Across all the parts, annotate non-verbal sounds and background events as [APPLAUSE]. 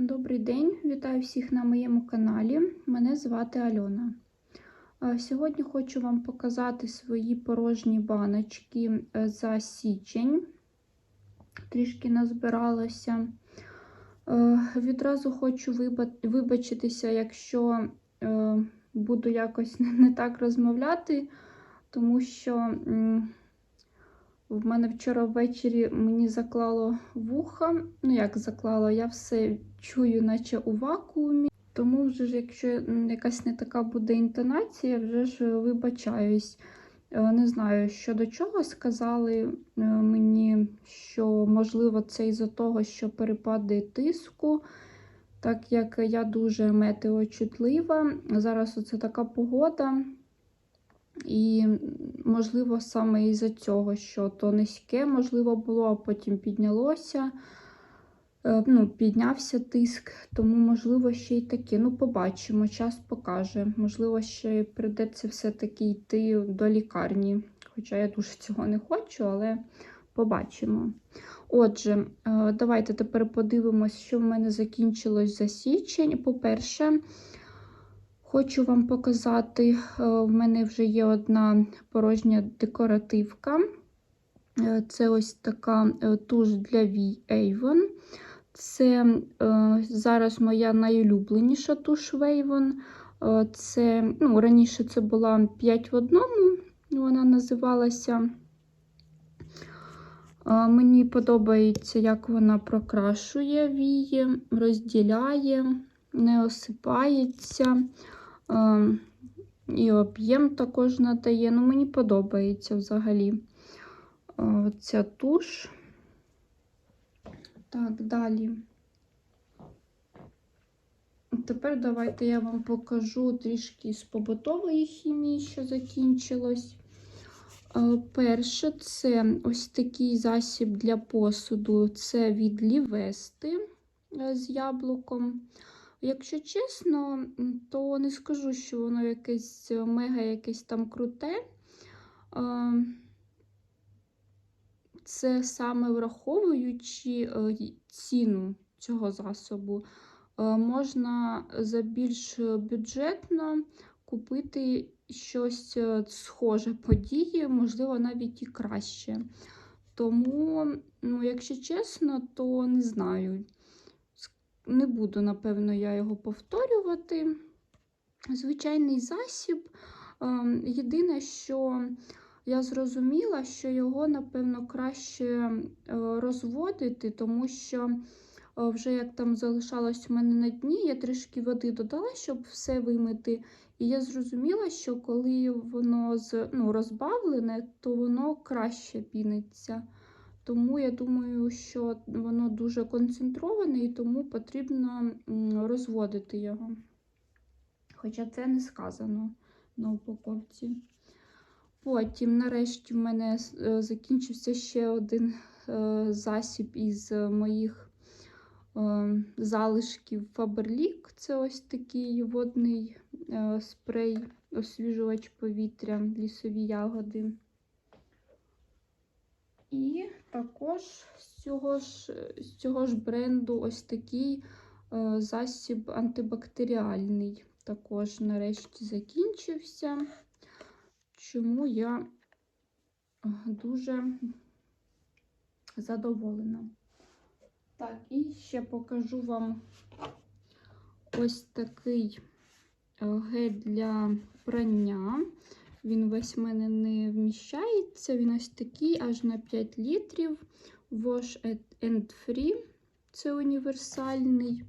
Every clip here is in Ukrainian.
Добрий день, вітаю всіх на моєму каналі. Мене звати Альона. Е, Сьогодні хочу вам показати свої порожні баночки е, за січень. Трішки назбиралося. Е, Відразу хочу вибачитися, якщо буду якось [LAUGHS] не так розмовляти, тому що в мене вчора ввечері мені заклало вуха. Ну, як заклало, я все чую, наче у вакуумі. Тому, вже ж, якщо якась не така буде інтонація, вже ж вибачаюсь. Е, Не знаю, що до чого сказали е, мені, що можливо це із-за того, що перепади тиску, так як я дуже метеочутлива. Зараз оце така погода. І, можливо, саме із-за цього, що то низьке, можливо, було, а потім піднялося. Е, Ну, піднявся тиск, тому, можливо, ще й таке. Ну, побачимо, час покаже. Можливо, ще прийдеться все-таки йти до лікарні. Хоча я дуже цього не хочу, але побачимо. Отже, е, давайте тепер подивимось, що в мене закінчилось за січень. По-перше, Хочу вам показати, е, в мене вже є одна порожня декоративка. Е, Це ось така е, туш для вій Avon. Це зараз моя найулюбленіша туш Avon. Це, ну, раніше це була 5 в одному, вона називалася. Мені подобається, як вона прокрашує вії, розділяє, не осипається. Е, І об'єм також надає. Ну, мені подобається взагалі е, ця туш. Так, далі. Тепер давайте я вам покажу трішки з побутової хімії, що закінчилось. Е, Перше, це ось такий засіб для посуду. Це від Лівести е, з яблуком. Якщо чесно, то не скажу, що воно якесь е, мега якесь там круте. Це саме враховуючи е, ціну цього засобу, е, можна за більш бюджетно купити щось схоже по дії, можливо, навіть і краще. Тому, ну, якщо чесно, то не знаю. Не буду, напевно, я його повторювати. Звичайний засіб. Ем, Єдине, що я зрозуміла, що його, напевно, краще е, розводити, тому що е, вже як там залишалось в мене на дні, я трішки води додала, щоб все вимити. І я зрозуміла, що коли воно з- ну, розбавлене, то воно краще піниться. Тому я думаю, що воно дуже концентроване і тому потрібно розводити його. Хоча це не сказано на упаковці. Потім, нарешті, в мене е, закінчився ще один е, засіб із моїх е, залишків Faberlic. Це ось такий водний спрей, освіжувач повітря, лісові ягоди. І також з цього ж, з цього ж бренду ось такий е, засіб антибактеріальний. Також нарешті закінчився. Чому я е, дуже задоволена. Так, і ще покажу вам ось такий е, гель для прання. Він весь в мене не вміщається. Він ось такий аж на 5 літрів. Wash and Free. Це універсальний.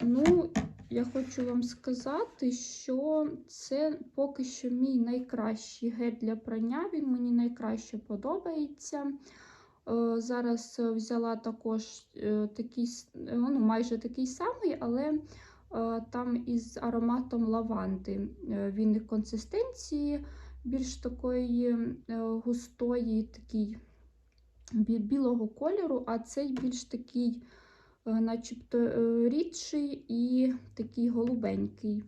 Ну, я хочу вам сказати, що це поки що мій найкращий гель для прання. Він мені найкраще подобається. Е, Зараз взяла також е, такий, е, ну, майже такий самий, але там із ароматом лаванди. Е, Він консистенції більш такої е, густої, такий білого кольору, а цей більш такий, е, начебто е, рідший і такий голубенький.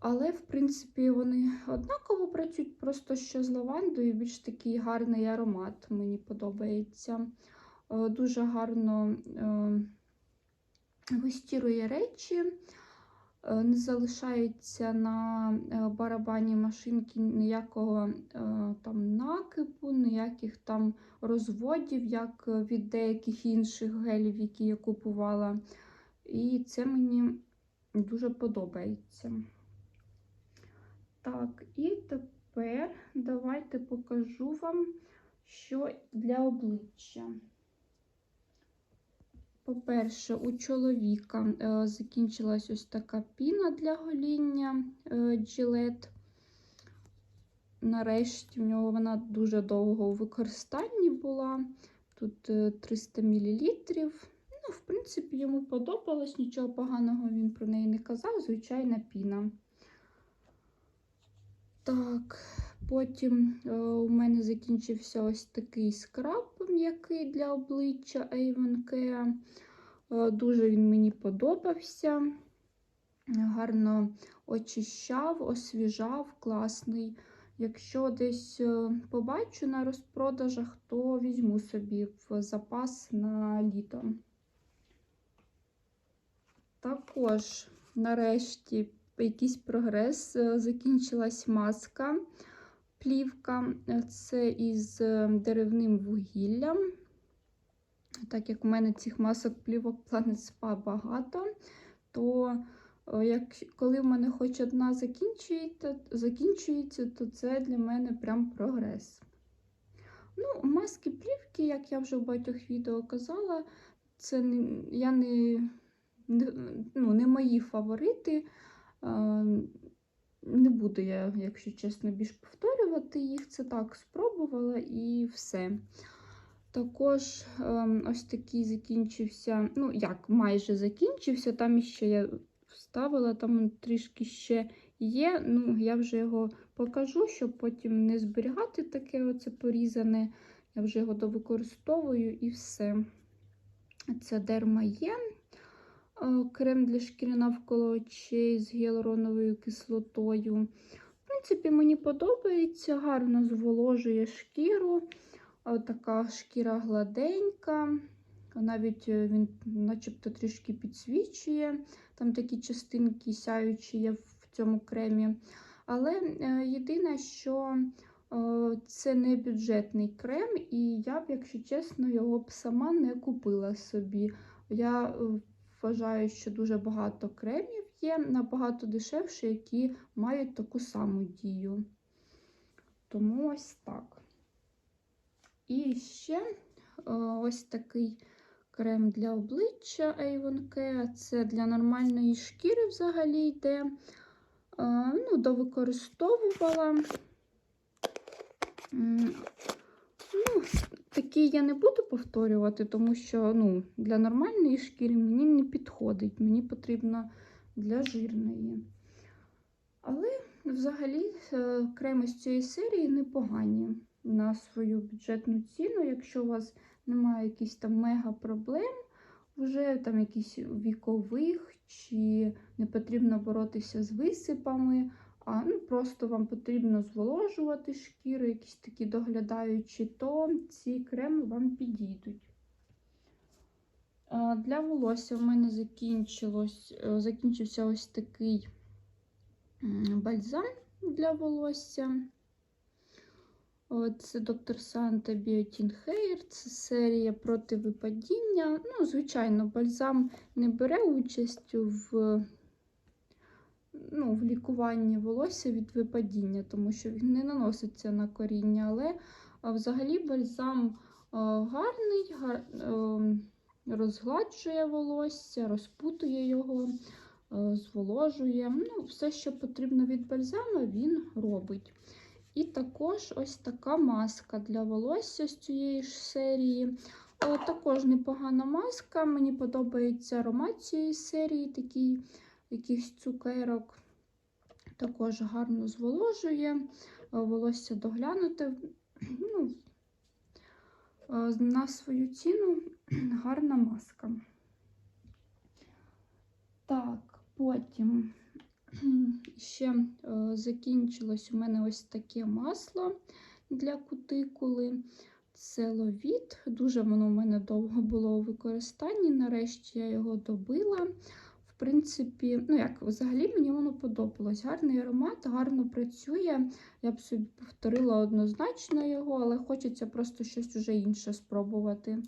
Але, в принципі, вони однаково працюють, просто що з лавандою більш такий гарний аромат, мені подобається. Е, Дуже гарно е, вистірує речі, е, не залишається на е, барабані машинки ніякого е, там накипу, ніяких там розводів, як від деяких інших гелів, які я купувала. І це мені дуже подобається. Так, і тепер давайте покажу вам, що для обличчя. По-перше, у чоловіка е, закінчилась ось така піна для гоління е, Нарешті в нього вона дуже довго у використанні була. Тут е, 300 мл. Ну, в принципі, йому подобалось, нічого поганого він про неї не казав, звичайна піна. Так, потім е, у мене закінчився ось такий скраб м'який для обличчя Avon Care. Е, дуже він мені подобався. Гарно очищав, освіжав, класний. Якщо десь е, побачу на розпродажах, то візьму собі в запас на літо. Також, нарешті, якийсь прогрес. Е, Закінчилась маска, плівка. Е, Це із е, деревним вугіллям. Так як у мене цих масок плівок Planet Spa багато, то як, коли в мене хоч одна закінчується, закінчується, то це для мене прям прогрес. Ну, маски плівки, як я вже в багатьох відео казала, це не, я не, не, ну, не мої фаворити. Не буду я, якщо чесно, більш повторювати їх. Це так спробувала і все. Також ем, ось такий закінчився, ну, як майже закінчився, там ще я вставила, там трішки ще є. Ну, я вже його покажу, щоб потім не зберігати таке оце порізане. Я вже його довикористовую і все. Це дерма є. Крем для шкіри навколо очей з гіалуроновою кислотою. В принципі, мені подобається, гарно зволожує шкіру. Така шкіра гладенька. Навіть е, він начебто трішки підсвічує. Там такі частинки сяючі є в цьому кремі. Але е, єдине, що е, це не бюджетний крем, і я б, якщо чесно, його б сама не купила собі. Я вважаю, що дуже багато кремів є, набагато дешевше, які мають таку саму дію. Тому ось так. І ще ось такий крем для обличчя Avon Care. Це для нормальної шкіри взагалі йде. Ну, довикористовувала. Ну, Такі я не буду повторювати, тому що ну, для нормальної шкіри мені не підходить. Мені потрібно для жирної. Але взагалі е, креми з цієї серії непогані на свою бюджетну ціну. Якщо у вас немає якихось там мега проблем, вже там якісь вікових, чи не потрібно боротися з висипами, а ну, просто вам потрібно зволожувати шкіру, якісь такі доглядаючі, то ці креми вам підійдуть. Для волосся в мене е, закінчився ось такий бальзам для волосся. Це доктор Санта Biotin Hair, це серія проти випадіння. Ну, звичайно, бальзам не бере участь в ну, в лікуванні волосся від випадіння, тому що він не наноситься на коріння, але взагалі бальзам гарний, гар... Ем, розгладжує волосся, розпутує його, зволожує. Ну, Все, що потрібно від бальзаму, він робить. І також ось така маска для волосся з цієї ж серії. Також непогана маска. Мені подобається аромат цієї серії, такий якихось цукерок. Також гарно зволожує, волосся доглянути. Ну, На свою ціну [CLEARS THROAT] гарна маска. Так, потім [CLEARS THROAT] ще закінчилось у мене ось таке масло для кутикули. Це ловіт. Дуже воно в мене довго було у використанні. Нарешті я його добила. В принципі, ну як, взагалі мені воно подобалось. Гарний аромат, гарно працює. Я б собі повторила однозначно його, але хочеться просто щось уже інше спробувати.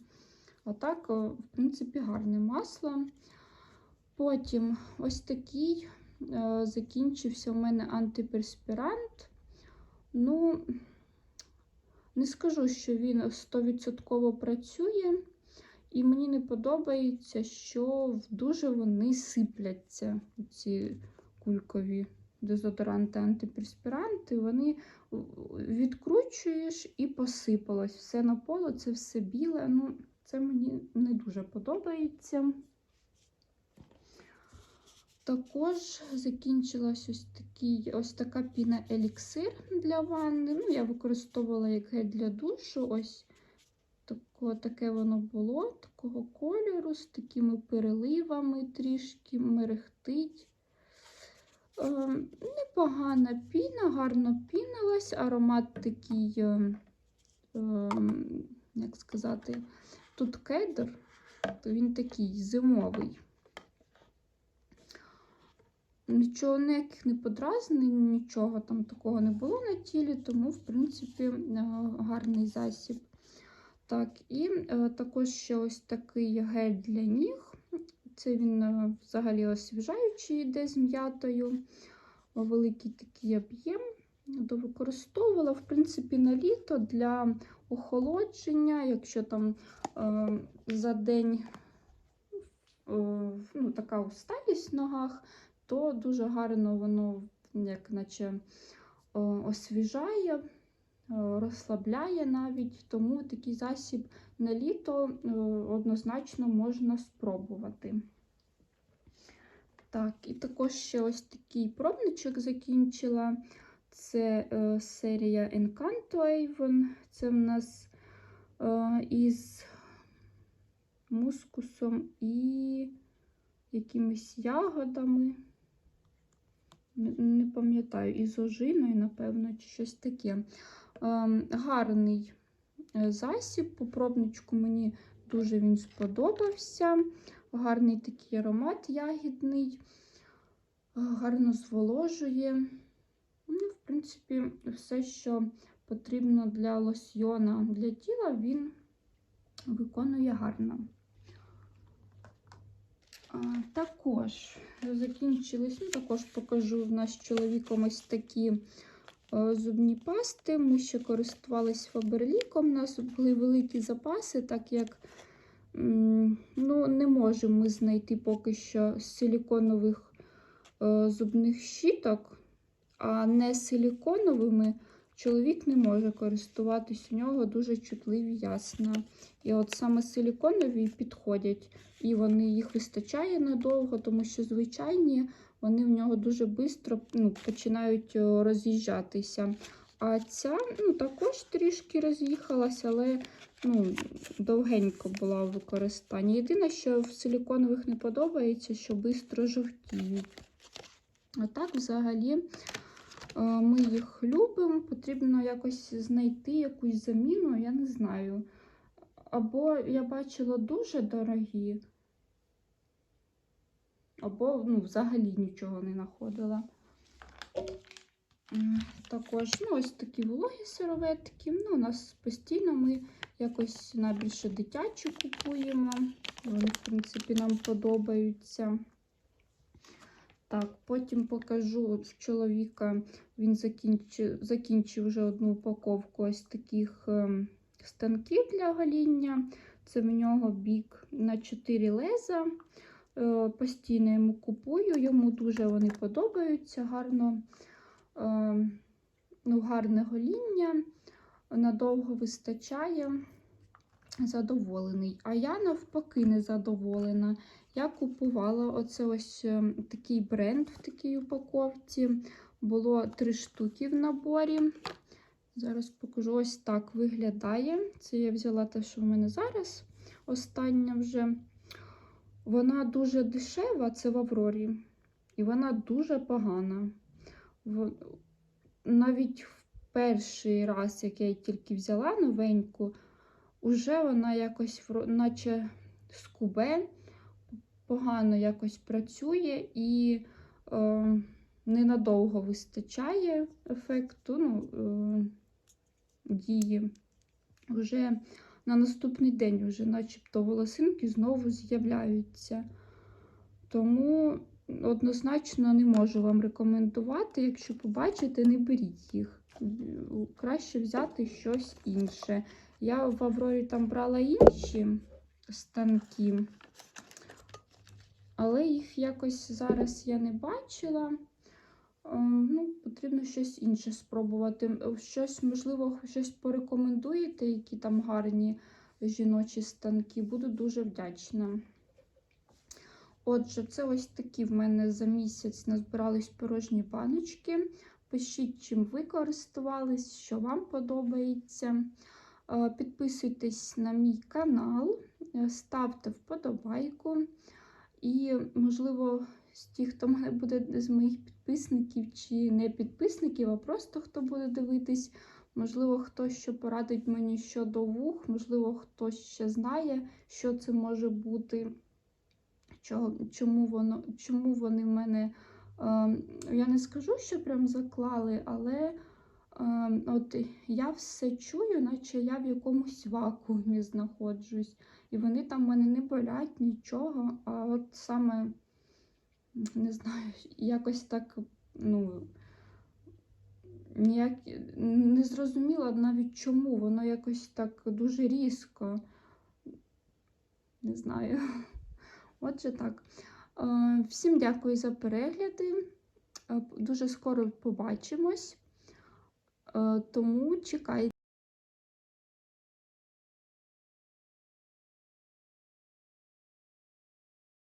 А так, в принципі, гарне масло. Потім ось такий е, закінчився у мене антиперспірант. Ну, не скажу, що він 100% працює, і мені не подобається, що дуже вони сипляться, ці кулькові дезодоранти, антиперспіранти. Вони відкручуєш і посипалось. Все на поло, це все біле. Ну, це мені не дуже подобається. Також закінчилась ось, такий, ось така піна еліксир для ванни. Ну, я використовувала як гель для душу. Ось тако, таке воно було, такого кольору, з такими переливами трішки мерехтить. Е, непогана піна, гарно пінилась, аромат такий, е, е, як сказати, тут кедр, то він такий зимовий. Нічого ніяких не подразнень, нічого там такого не було на тілі, тому, в принципі, е, гарний засіб. Так, і е, також ще ось такий гель для ніг. Це він е, взагалі освіжаючий йде з м'ятою. Великий такий об'єм. Довикористовувала, в принципі, на літо для охолодження, якщо там е, за день е, ну, така усталість в ногах, то дуже гарно воно як наче е, освіжає, розслабляє навіть, тому такий засіб на літо е, однозначно можна спробувати. Так, і також ще ось такий пробничок закінчила. Це е, серія Encanto Avon. Це в нас е, із мускусом і якимись ягодами. Не, не пам'ятаю, із ожиною, напевно, чи щось таке. Е, гарний е, засіб, по пробничку мені дуже він сподобався. Гарний такий аромат ягідний, е, гарно зволожує. Ну, В принципі, все, що потрібно для лосьйона для тіла, він виконує гарно. Також закінчились, ну, також покажу в нас з чоловіком ось такі зубні пасти. Ми ще користувалися фаберліком, у нас були великі запаси, так як ну, не можемо знайти поки що силіконових е, зубних щіток, а не силіконовими чоловік не може користуватись, у нього дуже чутливі ясна. І от саме силіконові підходять, і вони їх вистачає надовго, тому що звичайні вони в нього дуже швидко ну, починають е, роз'їжджатися. А ця ну, також трішки роз'їхалася, але ну, довгенько була в використанні. Єдине, що в силіконових не подобається, що швидко жовтіють. А так, взагалі, ми їх любимо, потрібно якось знайти якусь заміну, я не знаю. Або я бачила дуже дорогі, або ну, взагалі нічого не знаходила. Також ну, ось такі вологі сироветки. Ну, у нас постійно ми якось найбільше дитячі купуємо. Вони, в принципі, нам подобаються. Так, потім покажу в чоловіка, він закінчив, закінчив вже одну упаковку ось таких ем, станків для гоління. Це в нього бік на 4 леза. Е, Постійно йому купую, йому дуже вони подобаються, гарно, е, ну, гарне гоління, надовго вистачає, задоволений. А я навпаки не задоволена. Я купувала оце ось е, такий бренд в такій упаковці. Було три штуки в наборі. Зараз покажу, ось так виглядає. Це я взяла те, що в мене зараз. Остання вже. Вона дуже дешева, це в Аврорі. І вона дуже погана. Навіть в перший раз, як я її тільки взяла новеньку, уже вона якось, наче скубе, погано якось працює і е, ненадовго вистачає ефекту ну, е, дії. Вже на наступний день вже начебто волосинки знову з'являються. Тому однозначно не можу вам рекомендувати. Якщо побачите, не беріть їх. Краще взяти щось інше. Я в Аврорі там брала інші станки, але їх якось зараз я не бачила. Ем, Ну, потрібно щось інше спробувати. Щось, можливо, щось порекомендуєте, які там гарні жіночі станки. Буду дуже вдячна. Отже, це ось такі в мене за місяць назбирались порожні баночки. Пишіть, чим ви користувались, що вам подобається. Е, Підписуйтесь на мій канал, е, ставте вподобайку. І, можливо, з тих, хто мене буде з моїх підписників чи не підписників, а просто хто буде дивитись, можливо, хтось що порадить мені щодо вух, можливо, хтось ще знає, що це може бути, чому, воно, чому вони в мене. Е, я не скажу, що прям заклали, але от я все чую, наче я в якомусь вакуумі знаходжусь. І вони там в мене не болять нічого, а от саме, не знаю, якось так, ну, ніяк не зрозуміла навіть чому. Воно якось так дуже різко. Не знаю. Отже, так. Е, Всім дякую за перегляди. Е, Дуже скоро побачимось. Е, Тому чекайте.